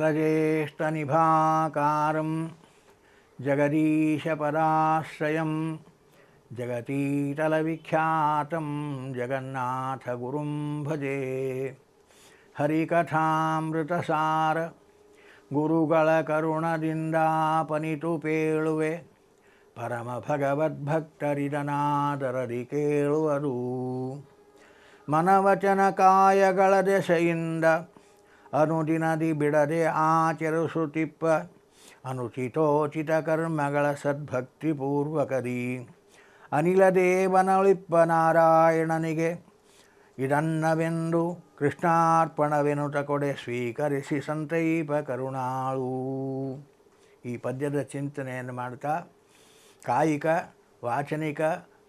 जलज्येष्ठनिभाकारं जगदीशपदाश्रयं जगतीतलविख्यातं जगन्नाथगुरुं भजे ಹರಿಕಥಾಮೃತಸಾರ ಗುರುಗಳ ಕರುಣದಿಂದಾಪನಿತು ಪೇಳುವೆ ಪರಮ ಭಗವದ್ಭಕ್ತರಿದನಾದರದಿ ಕೇಳುವರು ಮನವಚನ ಕಾಯಗಳ ದೆಸೆಯಿಂದ ಅನುದಿನದಿ ಬಿಡದೆ ಆಚರಿಸುತ್ತಿಪ್ಪ. ಅನುಚಿತೋಚಿತ ಕರ್ಮಗಳ ಸದ್ಭಕ್ತಿಪೂರ್ವಕದಿ. ಅನಿಲ ದೇವನಳಿಪ್ಪ ನಾರಾಯಣನಿಗೆ. ಇದನ್ನವೆಂದು ಕೃಷ್ಣಾರ್ಪಣವೆನುತ ಕೊಡೆ ಸ್ವೀಕರಿಸಿ ಸಂತೈಪ ಕರುಣಾಳು. ಈ ಪದ್ಯದ ಚಿಂತನೆಯನ್ನು ಮಾಡ್ತಾ ಕಾಯಿಕ, ವಾಚನಿಕ,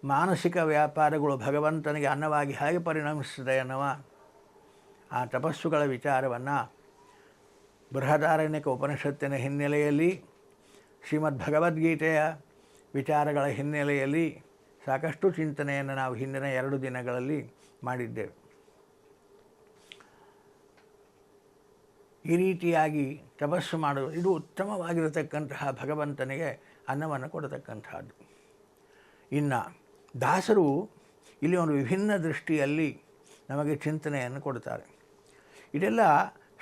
ಮಾನಸಿಕ ವ್ಯಾಪಾರಗಳು ಭಗವಂತನಿಗೆ ಅನ್ನವಾಗಿ ಹೇಗೆ ಪರಿಣಮಿಸುತ್ತದೆ ಅನ್ನುವ ಆ ತಪಸ್ಸುಗಳ ವಿಚಾರವನ್ನು ಬೃಹದಾರಣ್ಯಕ ಉಪನಿಷತ್ತಿನ ಹಿನ್ನೆಲೆಯಲ್ಲಿ ಶ್ರೀಮದ್ ಭಗವದ್ಗೀತೆಯ ವಿಚಾರಗಳ ಹಿನ್ನೆಲೆಯಲ್ಲಿ ಸಾಕಷ್ಟು ಚಿಂತನೆಯನ್ನು ನಾವು ಹಿಂದಿನ ಎರಡು ದಿನಗಳಲ್ಲಿ ಮಾಡಿದ್ದೇವೆ. ಈ ರೀತಿಯಾಗಿ ತಪಸ್ಸು ಮಾಡುವ, ಇದು ಉತ್ತಮವಾಗಿರತಕ್ಕಂತಹ ಭಗವಂತನಿಗೆ ಅನ್ನವನ್ನು ಕೊಡತಕ್ಕಂತಹದ್ದು. ಇನ್ನು ದಾಸರು ಇಲ್ಲಿ ಒಂದು ವಿಭಿನ್ನ ದೃಷ್ಟಿಯಲ್ಲಿ ನಮಗೆ ಚಿಂತನೆಯನ್ನು ಕೊಡ್ತಾರೆ. ಇದೆಲ್ಲ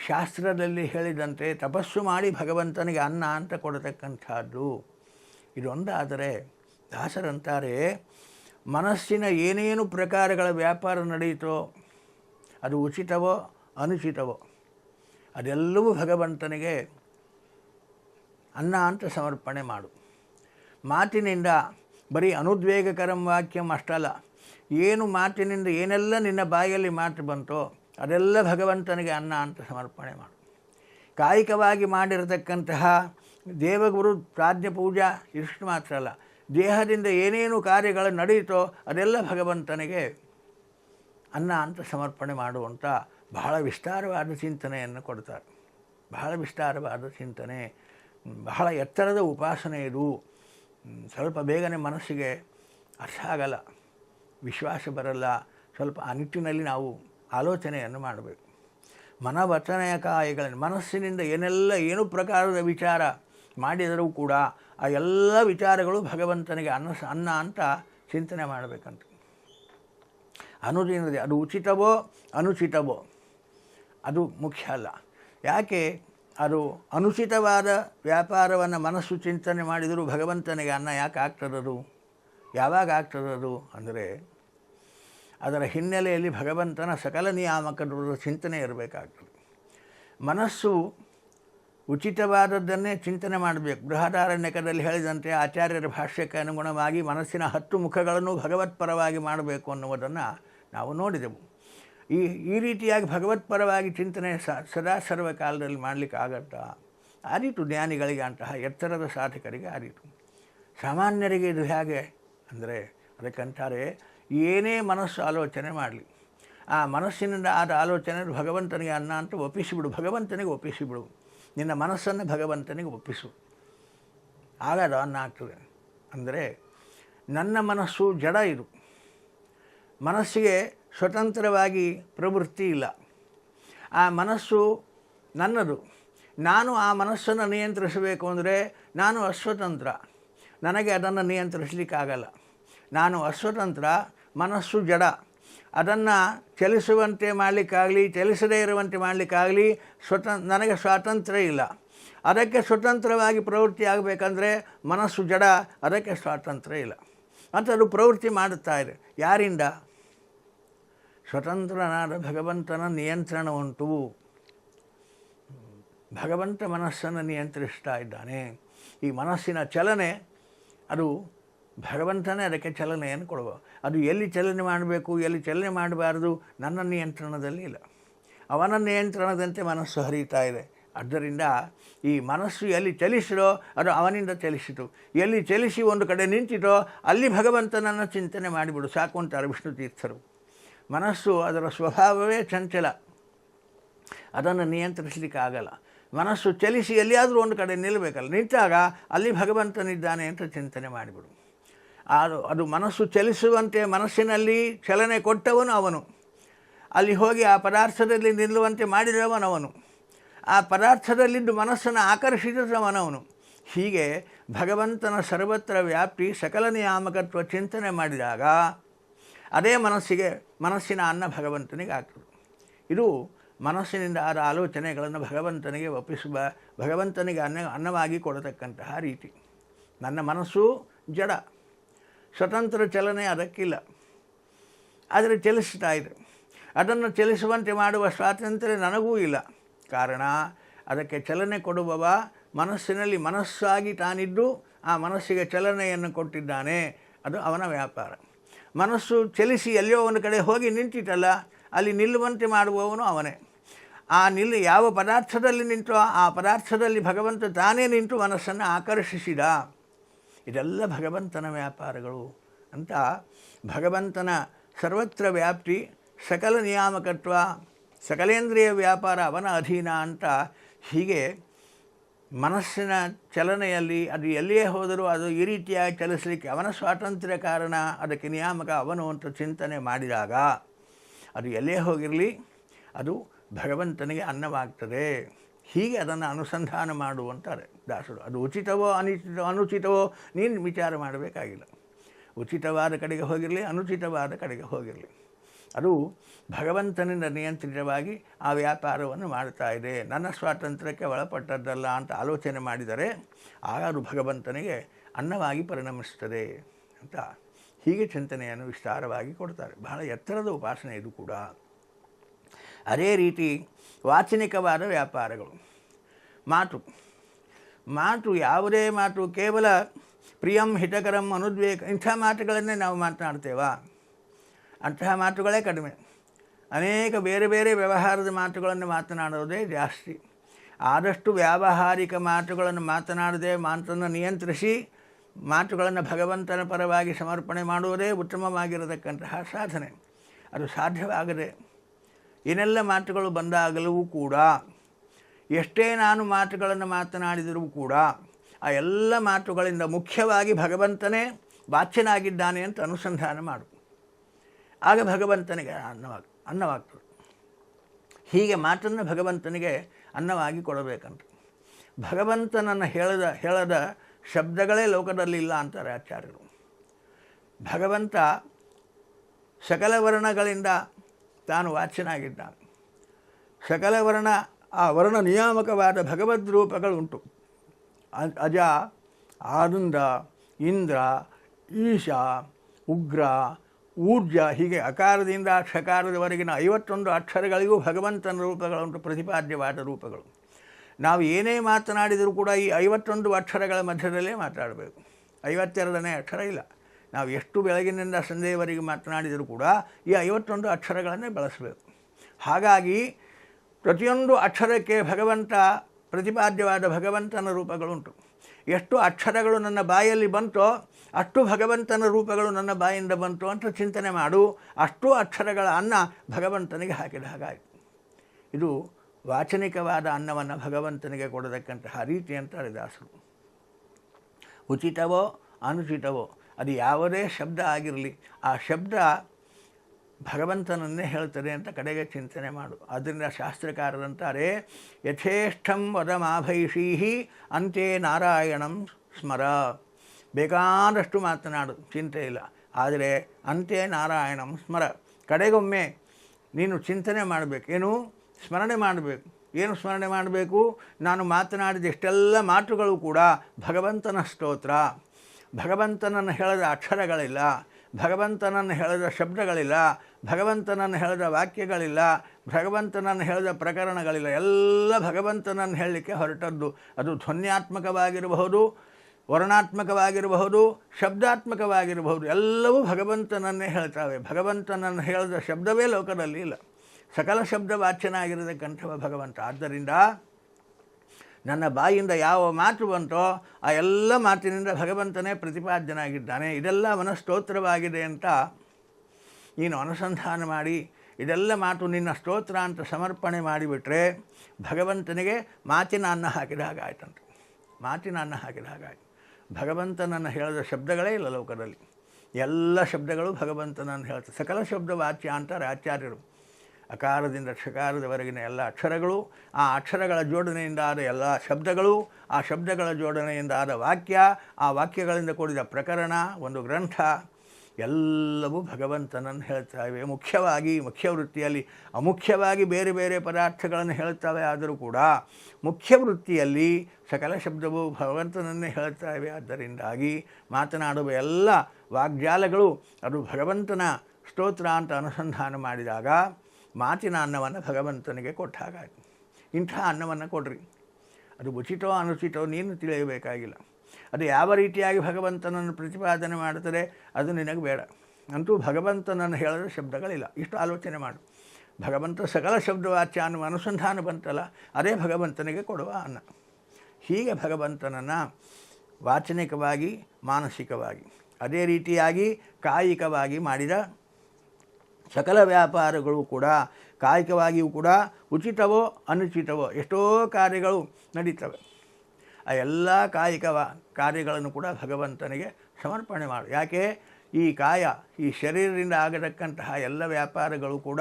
ಶಾಸ್ತ್ರದಲ್ಲಿ ಹೇಳಿದಂತೆ ತಪಸ್ಸು ಮಾಡಿ ಭಗವಂತನಿಗೆ ಅನ್ನ ಅಂತ ಕೊಡತಕ್ಕಂಥದ್ದು. ಇದೊಂದಾದರೆ ದಾಸರಂತಾರೆ, ಮನಸ್ಸಿನ ಏನೇನು ಪ್ರಕಾರಗಳ ವ್ಯಾಪಾರ ನಡೆಯಿತೋ ಅದು ಉಚಿತವೋ ಅನುಚಿತವೋ ಅದೆಲ್ಲವೂ ಭಗವಂತನಿಗೆ ಅನ್ನ ಅಂತ ಸಮರ್ಪಣೆ ಮಾಡು. ಮಾತಿನಿಂದ ಬರೀ ಅನುದ್ವೇಗಕರಂ ವಾಕ್ಯಂ ಅಷ್ಟಲ್ಲ, ಏನು ಮಾತಿನಿಂದ ಏನೆಲ್ಲ ನಿನ್ನ ಬಾಯಲ್ಲಿ ಮಾತು ಬಂತೋ ಅದೆಲ್ಲ ಭಗವಂತನಿಗೆ ಅನ್ನ ಅಂತ ಸಮರ್ಪಣೆ ಮಾಡು. ಕಾಯಿಕವಾಗಿ ಮಾಡಿರತಕ್ಕಂತಹ ದೇವಗುರು ಪ್ರಾಜ್ಞ ಪೂಜಾ ಇಷ್ಟು ಮಾತ್ರ ಅಲ್ಲ. ದೇಹದಿಂದ ಏನೇನು ಕಾರ್ಯಗಳು ನಡೆಯಿತೋ ಅದೆಲ್ಲ ಭಗವಂತನಿಗೆ ಅನ್ನ ಅಂತ ಸಮರ್ಪಣೆ ಮಾಡುವಂಥ ಬಹಳ ವಿಸ್ತಾರವಾದ ಚಿಂತನೆಯನ್ನು ಕೊಡ್ತಾರೆ. ಬಹಳ ವಿಸ್ತಾರವಾದ ಚಿಂತನೆ, ಬಹಳ ಎತ್ತರದ ಉಪಾಸನೆ ಇದು. ಸ್ವಲ್ಪ ಬೇಗನೆ ಮನಸ್ಸಿಗೆ ಅರ್ಥ ಆಗಲ್ಲ, ವಿಶ್ವಾಸ ಬರಲ್ಲ, ಸ್ವಲ್ಪ ಆ ನಿಟ್ಟಿನಲ್ಲಿ ನಾವು ಆಲೋಚನೆಯನ್ನು ಮಾಡಬೇಕು. ಮನವಚನೆಯ ಕಾಯಿಗಳನ್ನು ಮನಸ್ಸಿನಿಂದ ಏನೆಲ್ಲ, ಏನು ಪ್ರಕಾರದ ವಿಚಾರ ಮಾಡಿದರೂ ಕೂಡ ಆ ಎಲ್ಲ ವಿಚಾರಗಳು ಭಗವಂತನಿಗೆ ಅನ್ನ ಅನ್ನ ಅಂತ ಚಿಂತನೆ ಮಾಡಬೇಕಂತ. ಅನುದಿನದೇ ಅದು ಉಚಿತವೋ, ಅನುಚಿತವೋ? ಅದು ಮುಖ್ಯ ಅಲ್ಲ. ಯಾಕೆ? ಅದು ಅನುಚಿತವಾದ ವ್ಯಾಪಾರವನ್ನು ಮನಸ್ಸು ಚಿಂತನೆ ಮಾಡಿದರೂ ಭಗವಂತನಿಗೆ ಅನ್ನ ಯಾಕೆ ಆಗ್ತದದು ಯಾವಾಗ ಆಗ್ತದದು? ಅಂದರೆ ಅದರ ಹಿನ್ನೆಲೆಯಲ್ಲಿ ಭಗವಂತನ ಸಕಲ ನಿಯಾಮಕರ ಚಿಂತನೆ ಇರಬೇಕಾಗ್ತದೆ. ಮನಸ್ಸು ಉಚಿತವಾದದ್ದನ್ನೇ ಚಿಂತನೆ ಮಾಡಬೇಕು. ಬೃಹದಾರಣ್ಯಕದಲ್ಲಿ ಹೇಳಿದಂತೆ ಆಚಾರ್ಯರ ಭಾಷ್ಯಕ್ಕೆ ಅನುಗುಣವಾಗಿ ಮನಸ್ಸಿನ ಹತ್ತು ಮುಖಗಳನ್ನು ಭಗವತ್ಪರವಾಗಿ ಮಾಡಬೇಕು ಅನ್ನುವುದನ್ನು ನಾವು ನೋಡಿದೆವು. ಈ ಈ ರೀತಿಯಾಗಿ ಭಗವತ್ಪರವಾಗಿ ಚಿಂತನೆ ಸದಾ ಸರ್ವಕಾಲದಲ್ಲಿ ಮಾಡಲಿಕ್ಕೆ ಆಗತ್ತಾ ಆದೀತು ಜ್ಞಾನಿಗಳಿಗೆ ಅಂತಹ ಎತ್ತರದ ಸಾಧಕರಿಗೆ ಆದೀತು ಸಾಮಾನ್ಯರಿಗೆ ಇದು ಹೇಗೆ ಅಂದರೆ ಅದಕ್ಕಂತಾರೆ ಏನೇ ಮನಸ್ಸು ಆಲೋಚನೆ ಮಾಡಲಿ. ಆ ಮನಸ್ಸಿನಿಂದ ಆದ ಆಲೋಚನೆ ಭಗವಂತನಿಗೆ ಅನ್ನ ಅಂತ ಒಪ್ಪಿಸಿಬಿಡು ಭಗವಂತನಿಗೆ ಒಪ್ಪಿಸಿಬಿಡು ನಿನ್ನ ಮನಸ್ಸನ್ನು ಭಗವಂತನಿಗೆ ಒಪ್ಪಿಸು. ಆಗ ಅದು ಅನ್ನ ಆಗ್ತದೆ. ಅಂದರೆ ನನ್ನ ಮನಸ್ಸು ಜಡ ಇದು. ಮನಸ್ಸಿಗೆ ಸ್ವತಂತ್ರವಾಗಿ ಪ್ರವೃತ್ತಿ ಇಲ್ಲ. ಆ ಮನಸ್ಸು ನನ್ನದು. ನಾನು ಆ ಮನಸ್ಸನ್ನು ನಿಯಂತ್ರಿಸಬೇಕು ಅಂದರೆ ನಾನು ಅಸ್ವತಂತ್ರ. ನನಗೆ ಅದನ್ನು ನಿಯಂತ್ರಿಸಲಿಕ್ಕಾಗಲ್ಲ. ನಾನು ಅಸ್ವತಂತ್ರ ಮನಸ್ಸು ಜಡ. ಅದನ್ನು ಚಲಿಸುವಂತೆ ಮಾಡಲಿಕ್ಕಾಗಲಿ, ಚಲಿಸದೇ ಇರುವಂತೆ ಮಾಡಲಿಕ್ಕಾಗಲಿ ಸ್ವತಂ, ನನಗೆ ಸ್ವಾತಂತ್ರ್ಯ ಇಲ್ಲ. ಅದಕ್ಕೆ ಸ್ವತಂತ್ರವಾಗಿ ಪ್ರವೃತ್ತಿ ಆಗಬೇಕಂದ್ರೆ ಮನಸ್ಸು ಜಡ, ಅದಕ್ಕೆ ಸ್ವಾತಂತ್ರ್ಯ ಇಲ್ಲ. ಅಂತ ಅದು ಪ್ರವೃತ್ತಿ ಮಾಡುತ್ತಾ ಇದೆ ಯಾರಿಂದ? ಸ್ವತಂತ್ರನಾದ ಭಗವಂತನ ನಿಯಂತ್ರಣ ಉಂಟು. ಭಗವಂತ ಮನಸ್ಸನ್ನು ನಿಯಂತ್ರಿಸ್ತಾ ಇದ್ದಾನೆ. ಈ ಮನಸ್ಸಿನ ಚಲನೆ ಅದು ಭಗವಂತನೇ ಅದಕ್ಕೆ ಚಲನೆಯನ್ನು ಕೊಡುವ. ಅದು ಎಲ್ಲಿ ಚಲನೆ ಮಾಡಬೇಕು, ಎಲ್ಲಿ ಚಲನೆ ಮಾಡಬಾರ್ದು ನನ್ನ ನಿಯಂತ್ರಣದಲ್ಲಿ ಇಲ್ಲ. ಅವನ ನಿಯಂತ್ರಣದಂತೆ ಮನಸ್ಸು ಹರಿತಾ ಇದೆ. ಆದ್ದರಿಂದ ಈ ಮನಸ್ಸು ಎಲ್ಲಿ ಚಲಿಸಿರೋ ಅದು ಅವನಿಂದ ಚಲಿಸಿತು. ಎಲ್ಲಿ ಚಲಿಸಿ ಒಂದು ಕಡೆ ನಿಂತಿತೋ ಅಲ್ಲಿ ಭಗವಂತನನ್ನು ಚಿಂತನೆ ಮಾಡಿಬಿಡು. ಸಾಕು ಅಂತಾರೆ ವಿಷ್ಣು ತೀರ್ಥರು. ಮನಸ್ಸು ಅದರ ಸ್ವಭಾವವೇ ಚಂಚಲ. ಅದನ್ನು ನಿಯಂತ್ರಿಸಲಿಕ್ಕೆ ಆಗಲ್ಲ ಮನಸ್ಸು ಚಲಿಸಿ ಎಲ್ಲಿಯಾದರೂ ಒಂದು ಕಡೆ ನಿಲ್ಲಬೇಕಲ್ಲ. ನಿಂತಾಗ ಅಲ್ಲಿ ಭಗವಂತನಿದ್ದಾನೆ ಅಂತ ಚಿಂತನೆ ಮಾಡಿಬಿಡು. ಅದು ಅದು ಮನಸ್ಸು ಚಲಿಸುವಂತೆ ಮನಸ್ಸಿನಲ್ಲಿ ಚಲನೆ ಕೊಟ್ಟವನು ಅವನು. ಅಲ್ಲಿ ಹೋಗಿ ಆ ಪದಾರ್ಥದಲ್ಲಿ ನಿಲ್ಲುವಂತೆ ಮಾಡಿದವನವನು ಆ ಪದಾರ್ಥದಲ್ಲಿದ್ದು ಮನಸ್ಸನ್ನು ಆಕರ್ಷಿಸಿದವನವನು. ಹೀಗೆ ಭಗವಂತನ ಸರ್ವತ್ರ ವ್ಯಾಪ್ತಿ ಸಕಲ ನಿಯಾಮಕತ್ವ ಚಿಂತನೆ ಮಾಡಿದಾಗ ಅದೇ ಮನಸ್ಸಿಗೆ, ಮನಸ್ಸಿನ ಅನ್ನ ಭಗವಂತನಿಗೆ ಆಗ್ತದೆ ಇದು ಮನಸ್ಸಿನಿಂದ ಆದ ಆಲೋಚನೆಗಳನ್ನು ಭಗವಂತನಿಗೆ ಒಪ್ಪಿಸುವ, ಭಗವಂತನಿಗೆ ಅನ್ನ, ಅನ್ನವಾಗಿ ಕೊಡತಕ್ಕಂತಹ ರೀತಿ. ನನ್ನ ಮನಸ್ಸು ಜಡ. ಸ್ವತಂತ್ರ ಚಲನೆ ಅದಕ್ಕಿಲ್ಲ. ಆದರೆ ಚಲಿಸ್ತಾ ಇದೆ ಅದನ್ನು ಚಲಿಸುವಂತೆ ಮಾಡುವ ಸ್ವಾತಂತ್ರ್ಯ ನನಗೂ ಇಲ್ಲ. ಕಾರಣ, ಅದಕ್ಕೆ ಚಲನೆ ಕೊಡುವವ ಮನಸ್ಸಿನಲ್ಲಿ ಮನಸ್ಸಾಗಿ ತಾನಿದ್ದು, ಆ ಮನಸ್ಸಿಗೆ ಚಲನೆಯನ್ನು ಕೊಟ್ಟಿದ್ದಾನೆ. ಅದು ಅವನ ವ್ಯಾಪಾರ. ಮನಸ್ಸು ಚಲಿಸಿ ಎಲ್ಲಿಯೋ ಒಂದು ಕಡೆ ಹೋಗಿ ನಿಂತಿತಲ್ಲ, ಅಲ್ಲಿ ನಿಲ್ಲುವಂತೆ ಮಾಡುವವನು ಅವನೇ. ಆ ನಿಲ್ಲು ಯಾವ ಪದಾರ್ಥದಲ್ಲಿ ನಿಂತೋ ಆ ಪದಾರ್ಥದಲ್ಲಿ ಭಗವಂತ ತಾನೇ ನಿಂತು ಮನಸ್ಸನ್ನು ಆಕರ್ಷಿಸಿದ. ಇದೆಲ್ಲ ಭಗವಂತನ ವ್ಯಾಪಾರಗಳು ಅಂತ ಭಗವಂತನ ಸರ್ವತ್ರ ವ್ಯಾಪ್ತಿ ಸಕಲ ನಿಯಾಮಕತ್ವ, ಸಕಲೇಂದ್ರಿಯ ವ್ಯಾಪಾರ, ಅವನ ಅಧೀನ ಅಂತ ಹೀಗೆ ಮನಸ್ಸಿನ ಚಲನೆಯಲ್ಲಿ ಅದು ಎಲ್ಲಿಯೇ ಹೋದರೂ ಅದು ಈ ರೀತಿಯಾಗಿ ಚಲಿಸಲಿಕ್ಕೆ ಅವನ ಸ್ವಾತಂತ್ರ್ಯ ಕಾರಣ, ಅದಕ್ಕೆ ನಿಯಾಮಕ ಅವನು ಅಂತ ಚಿಂತನೆ ಮಾಡಿದಾಗ ಅದು ಎಲ್ಲೇ ಹೋಗಿರಲಿ ಅದು ಭಗವಂತನಿಗೆ ಅನ್ನವಾಗ್ತದೆ. ಹೀಗೆ ಅದನ್ನು ಅನುಸಂಧಾನ ಮಾಡುವಂತಾರೆ ದಾಸರು. ಅದು ಉಚಿತವೋ ಅನುಚಿತ ಅನುಚಿತವೋ ನೀನು ವಿಚಾರ ಮಾಡಬೇಕಾಗಿಲ್ಲ. ಉಚಿತವಾದ ಕಡೆಗೆ ಹೋಗಿರಲಿ, ಅನುಚಿತವಾದ ಕಡೆಗೆ ಹೋಗಿರಲಿ. ಅದು ಭಗವಂತನಿಂದ ನಿಯಂತ್ರಿತವಾಗಿ ಆ ವ್ಯಾಪಾರವನ್ನು ಮಾಡ್ತಾ ಇದೆ. ನನ್ನ ಸ್ವಾತಂತ್ರ್ಯಕ್ಕೆ ಒಳಪಟ್ಟದ್ದಲ್ಲ ಅಂತ ಆಲೋಚನೆ ಮಾಡಿದರೆ ಆಗ ಅದು ಭಗವಂತನಿಗೆ ಅನ್ನವಾಗಿ ಪರಿಣಮಿಸ್ತದೆ ಅಂತ ಹೀಗೆ ಚಿಂತನೆಯನ್ನು ವಿಸ್ತಾರವಾಗಿ ಕೊಡ್ತಾರೆ. ಬಹಳ ಎತ್ತರದ ಉಪಾಸನೆ ಇದು ಕೂಡ. ಅದೇ ರೀತಿ ವಾಚನಿಕವಾದ ವ್ಯಾಪಾರಗಳು. ಮಾತು. ಮಾತು ಯಾವುದೇ ಮಾತು, ಕೇವಲ ಪ್ರಿಯಂ ಹಿತಕರಂ ಅನುದ್ವೇಗ ಇಂಥ ಮಾತುಗಳನ್ನೇ ನಾವು ಮಾತನಾಡ್ತೇವಾ? ಅಂತಹ ಮಾತುಗಳೇ ಕಡಿಮೆ. ಅನೇಕ ಬೇರೆ ಬೇರೆ ವ್ಯವಹಾರದ ಮಾತುಗಳನ್ನು ಮಾತನಾಡೋದೇ ಜಾಸ್ತಿ. ಆದಷ್ಟು ವ್ಯಾವಹಾರಿಕ ಮಾತುಗಳನ್ನು ಮಾತನಾಡದೆ ಮಾತನ್ನು ನಿಯಂತ್ರಿಸಿ ಮಾತುಗಳನ್ನು ಭಗವಂತನ ಪರವಾಗಿ ಸಮರ್ಪಣೆ ಮಾಡುವುದೇ ಉತ್ತಮವಾಗಿರತಕ್ಕಂತಹ ಸಾಧನೆ. ಅದು ಸಾಧ್ಯವಾಗದೆ ಏನೆಲ್ಲ ಮಾತುಗಳು ಬಂದಾಗಲೂ ಕೂಡ, ಎಷ್ಟೇ ನಾನು ಮಾತುಗಳನ್ನು ಮಾತನಾಡಿದರೂ ಕೂಡ, ಆ ಎಲ್ಲ ಮಾತುಗಳಿಂದ ಮುಖ್ಯವಾಗಿ ಭಗವಂತನೇ ವಾಚ್ಯನಾಗಿದ್ದಾನೆ ಅಂತ ಅನುಸಂಧಾನ ಮಾಡು. ಆಗ ಭಗವಂತನಿಗೆ ಅನ್ನವಾಗ, ಅನ್ನವಾಗ್ತದೆ. ಹೀಗೆ ಮಾತನ್ನು ಭಗವಂತನಿಗೆ ಅನ್ನವಾಗಿ ಕೊಡಬೇಕಂತ. ಭಗವಂತನನ್ನು ಹೇಳದ ಹೇಳದ ಶಬ್ದಗಳೇ ಲೋಕದಲ್ಲಿ ಇಲ್ಲ ಅಂತಾರೆ ಆಚಾರ್ಯರು. ಭಗವಂತ ಸಕಲ ವರ್ಣಗಳಿಂದ ತಾನು ವಾಚ್ಯನಾಗಿದ್ದಾನೆ ಸಕಲ ವರ್ಣ ಆ ವರ್ಣ ನಿಯಾಮಕವಾದ ಭಗವದ್ ರೂಪಗಳುಂಟು. ಅ- ಅಜ, ಆನಂದ, ಇಂದ್ರ, ಈಶ, ಉಗ್ರ, ಊರ್ಜ ಹೀಗೆ ಅಕಾರದಿಂದ ಕ್ಷಕಾರದವರೆಗಿನ ಐವತ್ತೊಂದು ಅಕ್ಷರಗಳಿಗೂ ಭಗವಂತನ ರೂಪಗಳುಂಟು, ಪ್ರತಿಪಾದ್ಯವಾದ ರೂಪಗಳು. ನಾವು ಏನೇ ಮಾತನಾಡಿದರೂ ಕೂಡ ಈ ಐವತ್ತೊಂದು ಅಕ್ಷರಗಳ ಮಧ್ಯದಲ್ಲೇ ಮಾತಾಡಬೇಕು. ಐವತ್ತೆರಡನೇ ಅಕ್ಷರ ಇಲ್ಲ. ನಾವು ಎಷ್ಟು ಬೆಳಗಿನಿಂದ ಸಂಜೆಯವರೆಗೆ ಮಾತನಾಡಿದರೂ ಕೂಡ ಈ ಐವತ್ತೊಂದು ಅಕ್ಷರಗಳನ್ನೇ ಬಳಸಬೇಕು. ಹಾಗಾಗಿ ಪ್ರತಿಯೊಂದು ಅಕ್ಷರಕ್ಕೆ ಭಗವಂತ ಪ್ರತಿಪಾದ್ಯವಾದ ಭಗವಂತನ ರೂಪಗಳುಂಟು. ಎಷ್ಟು ಅಕ್ಷರಗಳು ನನ್ನ ಬಾಯಲ್ಲಿ ಬಂತೋ ಅಷ್ಟು ಭಗವಂತನ ರೂಪಗಳು ನನ್ನ ಬಾಯಿಂದ ಬಂತು ಅಂತ ಚಿಂತನೆ ಮಾಡು. ಅಷ್ಟು ಅಕ್ಷರಗಳ ಅನ್ನ ಭಗವಂತನಿಗೆ ಹಾಕಿದ ಹಾಗಾಯಿತು ಇದು ವಾಚನಿಕವಾದ ಅನ್ನವನ್ನು ಭಗವಂತನಿಗೆ ಕೊಡತಕ್ಕಂತಹ ರೀತಿ ಅಂತ ದಾಸರು ಉಚಿತವೋ ಅನುಚಿತವೋ ಅದು ಯಾವುದೇ ಶಬ್ದ ಆಗಿರಲಿ, ಆ ಶಬ್ದ ಭಗವಂತನನ್ನೇ ಹೇಳ್ತದೆ ಅಂತ ಕಡೆಗೆ ಚಿಂತನೆ ಮಾಡು. ಅದರಿಂದ ಶಾಸ್ತ್ರಕಾರರಂತಾರೆ ಯಥೇಷ್ಟಂ ವದಮಾಭೈಷೀಹಿ ಅಂತೆ ನಾರಾಯಣಂ ಸ್ಮರ. ಬೇಕಾದಷ್ಟು ಮಾತನಾಡು, ಚಿಂತೆ ಇಲ್ಲ. ಆದರೆ ಅಂತೆ ನಾರಾಯಣಂ ಸ್ಮರ. ಕಡೆಗೊಮ್ಮೆ ನೀನು ಚಿಂತನೆ ಮಾಡಬೇಕು. ಏನು? ಸ್ಮರಣೆ ಮಾಡಬೇಕು. ಏನು ಸ್ಮರಣೆ ಮಾಡಬೇಕು? ನಾನು ಮಾತನಾಡಿದ ಇಷ್ಟೆಲ್ಲ ಮಾತುಗಳು ಕೂಡ ಭಗವಂತನ ಸ್ತೋತ್ರ. ಭಗವಂತನನ್ನು ಹೇಳಿದ ಅಕ್ಷರಗಳಿಲ್ಲ, ಭಗವಂತನನ್ನು ಹೇಳಿದ ಶಬ್ದಗಳಿಲ್ಲ, ಭಗವಂತನನ್ನು ಹೇಳಿದ ವಾಕ್ಯಗಳಿಲ್ಲ, ಭಗವಂತನನ್ನು ಹೇಳಿದ ಪ್ರಕರಣಗಳಿಲ್ಲ, ಎಲ್ಲ ಭಗವಂತನನ್ನು ಹೇಳಲಿಕ್ಕೆ ಹೊರಟದ್ದು ಅದು ಧ್ವನ್ಯಾತ್ಮಕವಾಗಿರಬಹುದು, ವರ್ಣಾತ್ಮಕವಾಗಿರಬಹುದು, ಶಬ್ದಾತ್ಮಕವಾಗಿರಬಹುದು, ಎಲ್ಲವೂ ಭಗವಂತನನ್ನೇ ಹೇಳ್ತಾವೆ. ಭಗವಂತನನ್ನು ಹೇಳಿದ ಶಬ್ದವೇ ಲೋಕದಲ್ಲಿ ಇಲ್ಲ. ಸಕಲ ಶಬ್ದ ವಾಚ್ಯನಾಗಿರತಕ್ಕಂಥವ ಭಗವಂತ. ಆದ್ದರಿಂದ ನನ್ನ ಬಾಯಿಂದ ಯಾವ ಮಾತು ಬಂತೋ ಆ ಎಲ್ಲ ಮಾತಿನಿಂದ ಭಗವಂತನೇ ಪ್ರತಿಪಾದ್ಯನಾಗಿದ್ದಾನೆ. ಇದೆಲ್ಲ ಮನಸ್ತೋತ್ರವಾಗಿದೆ ಸ್ತೋತ್ರವಾಗಿದೆ ಅಂತ ನೀನು ಅನುಸಂಧಾನ ಮಾಡಿ, ಇದೆಲ್ಲ ಮಾತು ನಿನ್ನ ಸ್ತೋತ್ರ ಅಂತ ಸಮರ್ಪಣೆ ಮಾಡಿಬಿಟ್ರೆ ಭಗವಂತನಿಗೆ ಮಾತಿನ ಅನ್ನ ಹಾಕಿದ ಹಾಗಾಯ್ತಂತೆ ಮಾತಿನ ಅನ್ನ ಹಾಕಿದ ಹಾಗಾಯ್ತು ಭಗವಂತನನ್ನು ಹೇಳಿದ ಶಬ್ದಗಳೇ ಇಲ್ಲ ಲೋಕದಲ್ಲಿ. ಎಲ್ಲ ಶಬ್ದಗಳು ಭಗವಂತನನ್ನು ಹೇಳ್ತಾರೆ ಸಕಲ ಶಬ್ದ ವಾಚ್ಯ ಅಂತಾರೆ ಆಚಾರ್ಯರು ಅಕಾರದಿಂದ ಕ್ಷಕಾರದವರೆಗಿನ ಎಲ್ಲ ಅಕ್ಷರಗಳು, ಆ ಅಕ್ಷರಗಳ ಜೋಡಣೆಯಿಂದ ಆದ ಎಲ್ಲ ಶಬ್ದಗಳು, ಆ ಶಬ್ದಗಳ ಜೋಡಣೆಯಿಂದ ಆದ ವಾಕ್ಯ, ಆ ವಾಕ್ಯಗಳಿಂದ ಕೂಡಿದ ಪ್ರಕರಣ, ಒಂದು ಗ್ರಂಥ, ಎಲ್ಲವೂ ಭಗವಂತನನ್ನು ಹೇಳ್ತಾ ಇವೆ ಮುಖ್ಯವಾಗಿ ಮುಖ್ಯ ವೃತ್ತಿಯಲ್ಲಿ ಅಮುಖ್ಯವಾಗಿ ಬೇರೆ ಬೇರೆ ಪದಾರ್ಥಗಳನ್ನು ಹೇಳ್ತವೆ ಆದರೂ ಕೂಡ ಮುಖ್ಯ ವೃತ್ತಿಯಲ್ಲಿ ಸಕಲ ಶಬ್ದವು ಭಗವಂತನನ್ನೇ ಹೇಳ್ತಾ ಇವೆ ಆದ್ದರಿಂದಾಗಿ ಮಾತನಾಡುವ ಎಲ್ಲ ವಾಗ್ಜಾಲಗಳು ಅದು ಭಗವಂತನ ಸ್ತೋತ್ರ ಅಂತ ಅನುಸಂಧಾನ ಮಾಡಿದಾಗ ಮಾತಿನ ಅನ್ನವನ್ನು ಭಗವಂತನಿಗೆ ಕೊಟ್ಟ ಹಾಗಾಗಿ ಇಂಥ ಅನ್ನವನ್ನು ಕೊಡ್ರಿ. ಅದು ಉಚಿತೋ ಅನುಚಿತೋ ನೀನು ತಿಳಿಯಬೇಕಾಗಿಲ್ಲ. ಅದು ಯಾವ ರೀತಿಯಾಗಿ ಭಗವಂತನನ್ನು ಪ್ರತಿಪಾದನೆ ಮಾಡ್ತಾರೆ ಅದು ನಿನಗೆ ಬೇಡ. ಅಂತೂ ಭಗವಂತನನ್ನು ಹೇಳಲು ಶಬ್ದಗಳಿಲ್ಲ. ಇಷ್ಟು ಆಲೋಚನೆ ಮಾಡು. ಭಗವಂತ ಸಕಲ ಶಬ್ದವಾಚ್ಯ ಅನ್ನುವ ಅನುಸಂಧಾನ ಬಂತಲ್ಲ, ಅದೇ ಭಗವಂತನಿಗೆ ಕೊಡುವ ಅನ್ನ. ಹೀಗೆ ಭಗವಂತನನ್ನು ವಾಚನಿಕವಾಗಿ, ಮಾನಸಿಕವಾಗಿ, ಅದೇ ರೀತಿಯಾಗಿ ಕಾಯಿಕವಾಗಿ ಮಾಡಿದ ಸಕಲ ವ್ಯಾಪಾರಗಳು ಕೂಡ, ಕಾಯಿಕವಾಗಿಯೂ ಕೂಡ ಉಚಿತವೋ ಅನುಚಿತವೋ ಎಷ್ಟೋ ಕಾರ್ಯಗಳು ನಡೀತವೆ. ಆ ಎಲ್ಲ ಕಾಯಿಕ ಕಾರ್ಯಗಳನ್ನು ಕೂಡ ಭಗವಂತನಿಗೆ ಸಮರ್ಪಣೆ ಮಾಡು. ಯಾಕೆ? ಈ ಕಾಯ, ಈ ಶರೀರದಿಂದ ಆಗತಕ್ಕಂತಹ ಎಲ್ಲ ವ್ಯಾಪಾರಗಳು ಕೂಡ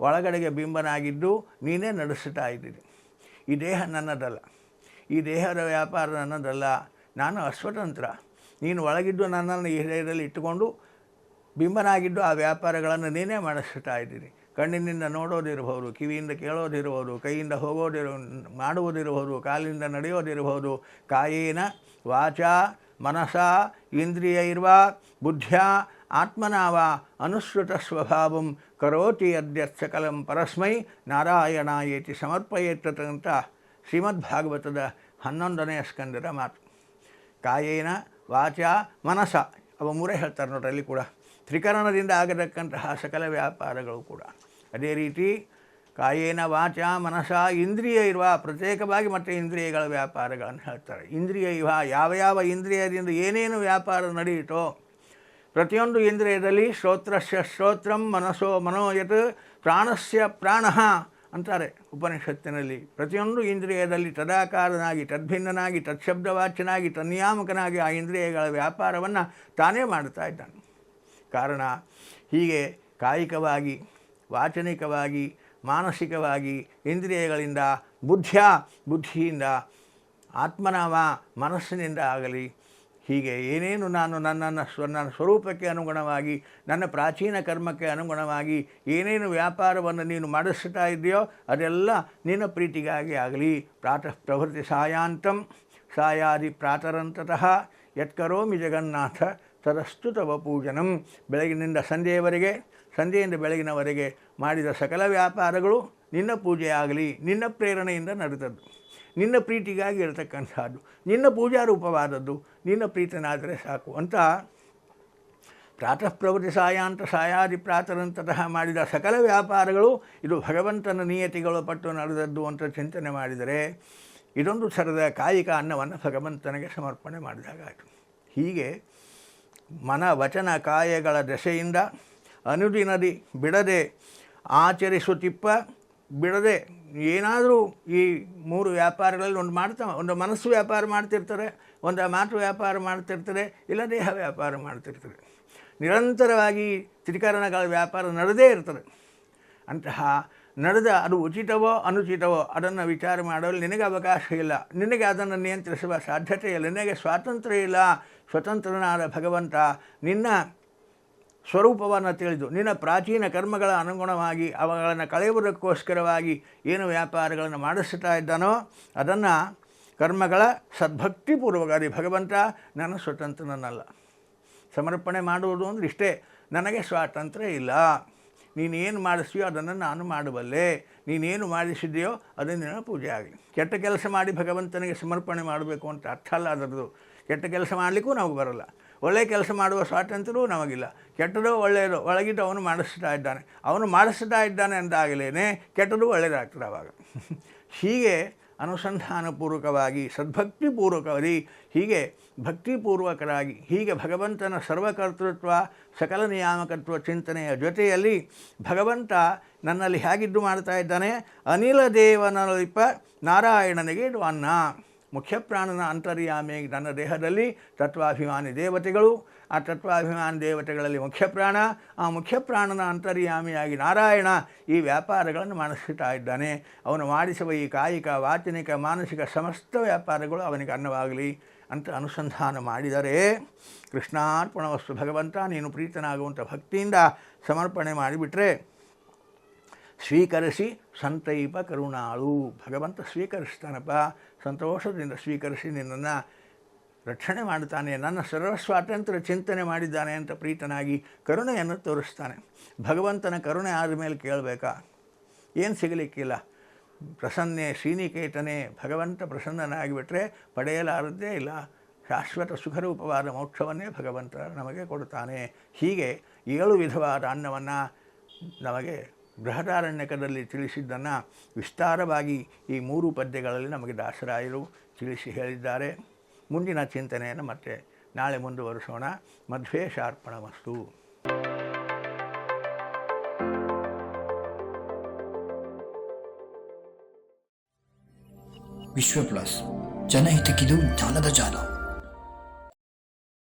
ಒಳಗಡೆಗೆ ಬಿಂಬನಾಗಿದ್ದು ನೀನೇ ನಡೆಸ್ತಾ ಇದ್ದೀನಿ ಈ ದೇಹ ನನ್ನದಲ್ಲ. ಈ ದೇಹದ ವ್ಯಾಪಾರ ನನ್ನದಲ್ಲ. ನಾನು ಅಸ್ವತಂತ್ರ. ನೀನು ಒಳಗಿದ್ದು ನನ್ನನ್ನು ಈ ಹೃದಯದಲ್ಲಿ ಇಟ್ಟುಕೊಂಡು ಬಿಂಬನಾಗಿದ್ದು ಆ ವ್ಯಾಪಾರಗಳನ್ನು ನೀನೇ ಮಾಡಿಸ್ತಾ ಇದ್ದೀನಿ ಕಣ್ಣಿನಿಂದ ನೋಡೋದಿರಬಹುದು, ಕಿವಿಯಿಂದ ಕೇಳೋದಿರಬಹುದು, ಕೈಯಿಂದ ಹೋಗೋದಿರ, ಮಾಡುವುದಿರಬಹುದು ಕಾಲಿಂದ ನಡೆಯೋದಿರಬಹುದು. ಕಾಯೇನ ವಾಚ ಮನಸ ಇಂದ್ರಿಯ ಇರುವ ಬುದ್ಧಿಯ ಆತ್ಮನಾವ ಅನುಸೃತ ಸ್ವಭಾವಂ ಕರೋತಿ ಅದ್ಯ ಸಕಲಂ ಪರಸ್ಮೈ ನಾರಾಯಣ ಏತಿ ಸಮರ್ಪಯೇತಂತ ಶ್ರೀಮದ್ಭಾಗವತದ ಹನ್ನೊಂದನೆಯ ಸ್ಕಂದದ ಮಾತು. ಕಾಯೇನ ವಾಚ ಮನಸ, ಅವ ಮೂರೇ ಹೇಳ್ತಾರೆ ನೋಡ್ರಲ್ಲಿ ಕೂಡ. ತ್ರಿಕರಣದಿಂದ ಆಗತಕ್ಕಂತಹ ಸಕಲ ವ್ಯಾಪಾರಗಳು ಕೂಡ. ಅದೇ ರೀತಿ ಕಾಯೇನ ವಾಚ ಮನಸ ಇಂದ್ರಿಯ ಇರುವ, ಪ್ರತ್ಯೇಕವಾಗಿ ಮತ್ತು ಇಂದ್ರಿಯಗಳ ವ್ಯಾಪಾರಗಳನ್ನು ಹೇಳ್ತಾರೆ. ಇಂದ್ರಿಯ ಇವ, ಯಾವ ಯಾವ ಇಂದ್ರಿಯದಿಂದ ಏನೇನು ವ್ಯಾಪಾರ ನಡೆಯಿತೋ ಪ್ರತಿಯೊಂದು ಇಂದ್ರಿಯದಲ್ಲಿ ಶ್ರೋತ್ರಸ್ಯ ಶ್ರೋತ್ರಂ ಮನಸ್ಸೋ ಮನೋಯತ್ ಪ್ರಾಣಸ್ಯ ಪ್ರಾಣ ಅಂತಾರೆ ಉಪನಿಷತ್ತಿನಲ್ಲಿ. ಪ್ರತಿಯೊಂದು ಇಂದ್ರಿಯದಲ್ಲಿ ತದಾಕಾರನಾಗಿ, ತದ್ಭಿನ್ನನಾಗಿ, ತತ್ಶಬ್ದವಾಚ್ಯನಾಗಿ ತನ್ನಿಯಾಮಕನಾಗಿ ಆ ಇಂದ್ರಿಯಗಳ ವ್ಯಾಪಾರವನ್ನು ತಾನೇ ಮಾಡ್ತಾ ಇದ್ದಾನೆ. ಕಾರಣ. ಹೀಗೆ ಕಾಯಿಕವಾಗಿ, ವಾಚನಿಕವಾಗಿ, ಮಾನಸಿಕವಾಗಿ, ಇಂದ್ರಿಯಗಳಿಂದ, ಬುದ್ಧಿಯ, ಬುದ್ಧಿಯಿಂದ, ಆತ್ಮನಾಮ, ಮನಸ್ಸಿನಿಂದ ಆಗಲಿ, ಹೀಗೆ ಏನೇನು ನಾನು ನನ್ನನ್ನು ಸ್ವ, ನನ್ನ ಸ್ವರೂಪಕ್ಕೆ ಅನುಗುಣವಾಗಿ, ನನ್ನ ಪ್ರಾಚೀನ ಕರ್ಮಕ್ಕೆ ಅನುಗುಣವಾಗಿ ಏನೇನು ವ್ಯಾಪಾರವನ್ನು ನೀನು ಮಾಡಿಸ್ತಾ ಇದೆಯೋ ಅದೆಲ್ಲ ನಿನ್ನ ಪ್ರೀತಿಗಾಗಿ ಆಗಲಿ. ಪ್ರಾತಃ ಪ್ರಭೃತಿ ಸಾಯಾಂತಂ, ಸಾಯಾದಿ ಪ್ರಾತರಂತತಃ, ಯತ್ಕರೋಮಿ ಜಗನ್ನಾಥ. ತದಸ್ತು ತವ ಪೂಜನಂ. ಬೆಳಗಿನಿಂದ ಸಂಜೆಯವರೆಗೆ, ಸಂಜೆಯಿಂದ ಬೆಳಗಿನವರೆಗೆ ಮಾಡಿದ ಸಕಲ ವ್ಯಾಪಾರಗಳು ನಿನ್ನ ಪೂಜೆಯಾಗಲಿ, ನಿನ್ನ ಪ್ರೇರಣೆಯಿಂದ ನಡೆದದ್ದು. ನಿನ್ನ ಪ್ರೀತಿಗಾಗಿ ಇರತಕ್ಕಂಥದ್ದು. ನಿನ್ನ ಪೂಜಾ ರೂಪವಾದದ್ದು. ನಿನ್ನ ಪ್ರೀತನಾದರೆ ಸಾಕು. ಅಂತ ಪ್ರಾತಃ ಪ್ರವೃತ್ತಿ ಸಾಯಾಂತ ಸಾಯಾದಿ ಪ್ರಾತರಂತತಃ ಮಾಡಿದ ಸಕಲ ವ್ಯಾಪಾರಗಳು ಇದು ಭಗವಂತನ ನಿಯತಿಗಳು ಪಟ್ಟು ನಡೆದದ್ದು ಅಂತ ಚಿಂತನೆ ಮಾಡಿದರೆ ಇದೊಂದು ಥರದ ಕಾಯಿಕ ಅನ್ನವನ್ನು ಭಗವಂತನಿಗೆ ಸಮರ್ಪಣೆ ಮಾಡಿದಾಗಾಯಿತು. ಹೀಗೆ ಮನ ವಚನ ಕಾಯಗಳ ದಶೆಯಿಂದ ಅನುದಿನದಿ ಬಿಡದೆ ಆಚರಿಸುತ್ತಿಪ್ಪ, ಬಿಡದೆ ಏನಾದರೂ ಈ ಮೂರು ವ್ಯಾಪಾರಗಳಲ್ಲಿ ಒಂದು ಮಾಡ್ತಾ, ಒಂದು ಮನಸ್ಸು ವ್ಯಾಪಾರ ಮಾಡ್ತಿರ್ತಾರೆ, ಒಂದು ಮಾತು ವ್ಯಾಪಾರ ಮಾಡ್ತಿರ್ತಾರೆ, ಇಲ್ಲ ದೇಹ ವ್ಯಾಪಾರ ಮಾಡ್ತಿರ್ತಾರೆ. ನಿರಂತರವಾಗಿ ತ್ರಿಕರಣಗಳ ವ್ಯಾಪಾರ ನಡೆದೇ ಇರ್ತದೆ. ಅಂತಹ ನಡೆದ ಅದು ಉಚಿತವೋ ಅನುಚಿತವೋ ಅದನ್ನು ವಿಚಾರ ಮಾಡಲು ನಿನಗೆ ಅವಕಾಶ ಇಲ್ಲ. ನಿನಗೆ ಅದನ್ನು ನಿಯಂತ್ರಿಸುವ ಸಾಧ್ಯತೆ ಇಲ್ಲ. ನಿನಗೆ ಸ್ವಾತಂತ್ರ್ಯ ಇಲ್ಲ. ಸ್ವತಂತ್ರನಾದ ಭಗವಂತ ನಿನ್ನ ಸ್ವರೂಪವನ್ನು ತಿಳಿದು, ನಿನ್ನ ಪ್ರಾಚೀನ ಕರ್ಮಗಳ ಅನುಗುಣವಾಗಿ ಅವುಗಳನ್ನು ಕಳೆಯುವುದಕ್ಕೋಸ್ಕರವಾಗಿ ಏನು ವ್ಯಾಪಾರಗಳನ್ನು ಮಾಡಿಸ್ತಾ ಇದ್ದಾನೋ ಅದನ್ನು ಕರ್ಮಗಳ ಸದ್ಭಕ್ತಿಪೂರ್ವಕಾರಿ ಭಗವಂತ ನಾನು ಸ್ವತಂತ್ರನಲ್ಲ ಸಮರ್ಪಣೆ ಮಾಡುವುದು ಅಂದರೆ ಇಷ್ಟೇ. ನನಗೆ ಸ್ವಾತಂತ್ರ್ಯ ಇಲ್ಲ. ನೀನೇನು ಮಾಡಿಸ್ತೀಯೋ ಅದನ್ನು ನಾನು ಮಾಡಬಲ್ಲೆ ನೀನೇನು ಮಾಡಿಸಿದೆಯೋ ಅದನ್ನೇನೋ ಪೂಜೆ ಆಗಲಿ. ಕೆಟ್ಟ ಕೆಲಸ ಮಾಡಿ ಭಗವಂತನಿಗೆ ಸಮರ್ಪಣೆ ಮಾಡಬೇಕು ಅಂತ ಅರ್ಥ ಅಲ್ಲ ಅದರದ್ದು. ಕೆಟ್ಟ ಕೆಲಸ ಮಾಡಲಿಕ್ಕೂ ನಮಗೆ ಬರಲ್ಲ. ಒಳ್ಳೆಯ ಕೆಲಸ ಮಾಡುವ ಸ್ವಾತಂತ್ರ್ಯವೂ ನಮಗಿಲ್ಲ. ಕೆಟ್ಟದೋ ಒಳ್ಳೆಯದೋ ಒಳಗಿದ್ದು ಅವನು ಮಾಡಿಸ್ತಾ ಇದ್ದಾನೆ. ಅವನು ಮಾಡಿಸ್ತಾ ಇದ್ದಾನೆ ಅಂದಾಗಲೇ ಕೆಟ್ಟದು ಒಳ್ಳೆಯದಾಗ್ತದೆ ಅವಾಗ. ಹೀಗೆ ಅನುಸಂಧಾನಪೂರ್ವಕವಾಗಿ, ಸದ್ಭಕ್ತಿಪೂರ್ವಕವಾಗಿ, ಹೀಗೆ ಭಕ್ತಿಪೂರ್ವಕರಾಗಿ, ಹೀಗೆ ಭಗವಂತನ ಸರ್ವಕರ್ತೃತ್ವ, ಸಕಲ ನಿಯಾಮಕತ್ವ ಚಿಂತನೆಯ ಜೊತೆಯಲ್ಲಿ ಭಗವಂತ ನನ್ನಲ್ಲಿ ಹೇಗಿದ್ದು ಮಾಡ್ತಾ ಇದ್ದಾನೆ? ಅನಿಲ ದೇವನಲಿಪ ನಾರಾಯಣನಿಗೆ ಇದು ಅನ್ನ. ಮುಖ್ಯಪ್ರಾಣನ ಅಂತರ್ಯಾಮಿ, ನನ್ನ ದೇಹದಲ್ಲಿ ತತ್ವಾಭಿಮಾನಿ ದೇವತೆಗಳು ಆ ತತ್ವಾಭಿಮಾನ ದೇವತೆಗಳಲ್ಲಿ ಮುಖ್ಯಪ್ರಾಣ. ಆ ಮುಖ್ಯಪ್ರಾಣನ ಅಂತರ್ಯಾಮಿಯಾಗಿ ನಾರಾಯಣ ಈ ವ್ಯಾಪಾರಗಳನ್ನು ಮಾಡಿಸ್ತಾ ಇದ್ದಾನೆ. ಅವನು ಮಾಡಿಸುವ ಈ ಕಾಯಿಕ, ವಾಚನಿಕ, ಮಾನಸಿಕ ಸಮಸ್ತ ವ್ಯಾಪಾರಗಳು ಅವನಿಗೆ ಅನ್ನವಾಗಲಿ ಅಂತ ಅನುಸಂಧಾನ ಮಾಡಿದರೆ ಕೃಷ್ಣಾರ್ಪಣ ವಸ್ತು ಭಗವಂತ, ನೀನು ಪ್ರೀತನಾಗುವಂಥ ಭಕ್ತಿಯಿಂದ ಸಮರ್ಪಣೆ ಮಾಡಿಬಿಟ್ರೆ ಸ್ವೀಕರಿಸಿ ಸಂತೈಪ ಕರುಣಾಳು. ಭಗವಂತ ಸ್ವೀಕರಿಸ್ತಾನಪ್ಪ. ಸಂತೋಷದಿಂದ ಸ್ವೀಕರಿಸಿ ನಿನ್ನನ್ನು ರಕ್ಷಣೆ ಮಾಡ್ತಾನೆ ನನ್ನ ಸರ್ವ ಸ್ವಾತಂತ್ರ್ಯ ಚಿಂತನೆ ಮಾಡಿದ್ದಾನೆ ಅಂತ ಪ್ರೀತನಾಗಿ ಕರುಣೆಯನ್ನು ತೋರಿಸ್ತಾನೆ. ಭಗವಂತನ ಕರುಣೆ ಆದಮೇಲೆ ಕೇಳಬೇಕಾ? ಏನು ಸಿಗಲಿಕ್ಕಿಲ್ಲ. ಪ್ರಸನ್ನೆ ಶ್ರೀನಿಕೇತನೆ, ಭಗವಂತ ಪ್ರಸನ್ನನಾಗಿಬಿಟ್ರೆ ಪಡೆಯಲಾರದ್ದೇ ಇಲ್ಲ. ಶಾಶ್ವತ ಸುಖರೂಪವಾದ ಮೋಕ್ಷವನ್ನೇ ಭಗವಂತ ನಮಗೆ ಕೊಡುತ್ತಾನೆ. ಹೀಗೆ ಏಳು ವಿಧವಾದ ಅನ್ನವನ್ನು ನಮಗೆ ಬೃಹದಾರಣ್ಯಕದಲ್ಲಿ ತಿಳಿಸಿದ್ದನ್ನು ವಿಸ್ತಾರವಾಗಿ ಈ ಮೂರು ಪದ್ಯಗಳಲ್ಲಿ ನಮಗೆ ದಾಸರಾಯರು ತಿಳಿಸಿ ಹೇಳಿದ್ದಾರೆ. ಮುಂದಿನ ಚಿಂತನೆಯನ್ನು ಮತ್ತೆ ನಾಳೆ ಮುಂದುವರಿಸೋಣ. ವಸ್ತು ವಿಶ್ವ ಪ್ಲಸ್ ಜನಹಿತಕ್ಕಿದು ಜ್ಞಾನದ ಜಾಲ.